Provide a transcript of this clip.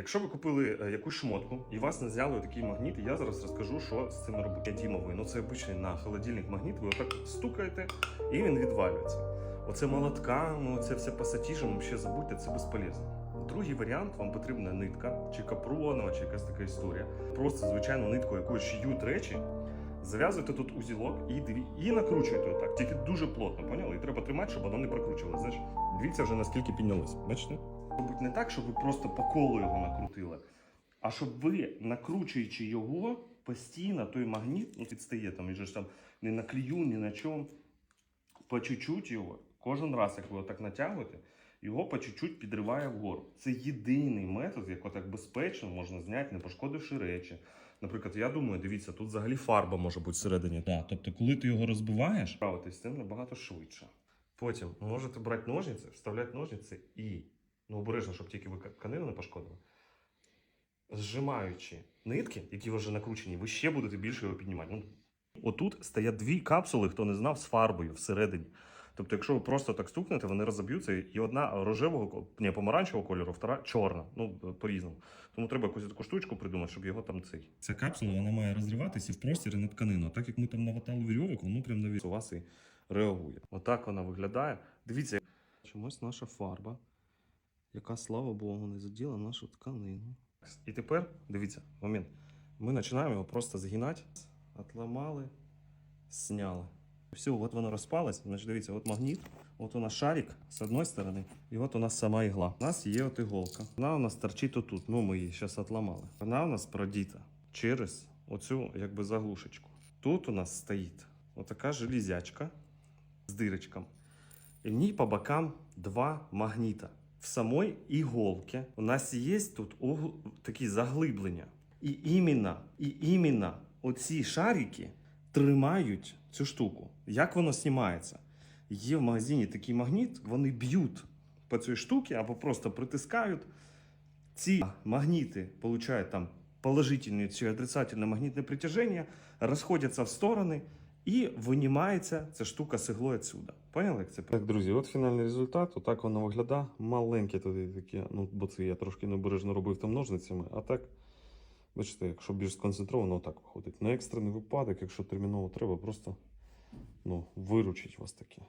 Якщо ви купили е, якусь шмотку і вас не взяли такий магніт, я зараз розкажу, що з цим робити. Дімовий, ну це обичний на холодильник магніт, ви отак стукаєте і він відвалюється. Оце молотками, оце все пасатіжем, взагалі забудьте, це безполезно. Другий варіант вам потрібна нитка, чи капронова, чи якась така історія. Просто звичайну нитку, якою шиють речі. Зав'язуєте тут узілок і і накручуєте отак, тільки дуже плотно, поняли? І треба тримати, щоб воно не прокручувалося. Знаєш, дивіться вже наскільки піднялось. Бачите? Мабуть, не так, щоб ви просто по колу його накрутили, а щоб ви, накручуючи його, постійно той магніт, ну підстає там, він же ж там не на клею, ні на чому, по чуть-чуть його, кожен раз, як ви отак натягуєте, його по чуть-чуть підриває вгору. Це єдиний метод, як отак безпечно можна зняти, не пошкодивши речі. Наприклад, я думаю, дивіться, тут взагалі фарба може бути всередині. Так, тобто, коли ти його розбиваєш, справитись з цим набагато швидше. Потім можете брати ножниці, вставляти ножниці і, ну обережно, щоб тільки ви тканину не пошкодили. Зжимаючи нитки, які вже накручені, ви ще будете більше його піднімати. Ну, отут стоять дві капсули, хто не знав, з фарбою всередині. Тобто, якщо ви просто так стукнете, вони розоб'ються, і одна рожевого, ні, помаранчевого кольору, втора чорна. Ну, по-різному. Тому треба якусь таку штучку придумати, щоб його там цей. Ця капсула вона має розриватися в простір і на тканину. А так як ми там наватали вірьовок, воно прям на у вас і реагує. Отак вона виглядає. Дивіться, чомусь наша фарба, яка, слава Богу, не заділа нашу тканину. І тепер, дивіться, момент. Ми починаємо його просто згинати. Отламали, сняли. Все, от воно розпалось. Значить, дивіться, от магніт, от у нас шарик з одної сторони, і от у нас сама ігла. У нас є от іголка. Вона у нас торчить отут. Ну, ми її зараз отламали. Вона у нас продіта через оцю якби заглушечку. Тут у нас стоїть отака железячка з дирочком. І в ній по бокам два магніта. В самой іголці у нас є тут угл- такі заглиблення. І іменно, і іменно оці шарики тримають цю штуку. Як воно знімається? Є в магазині такий магніт, вони б'ють по цій штуці або просто притискають. Ці магніти получають там положительне чи отрицательне магнітне притяження, розходяться в сторони і винімається ця штука сигло відсюди. Поняли, як це? Так, друзі, от фінальний результат. Отак воно виглядає. Маленьке туди таке, ну, бо це я трошки необережно робив там ножницями, а так. Бачите, якщо більш сконцентровано, отак виходить. На екстрений випадок, якщо терміново треба, просто ну, виручить вас таке.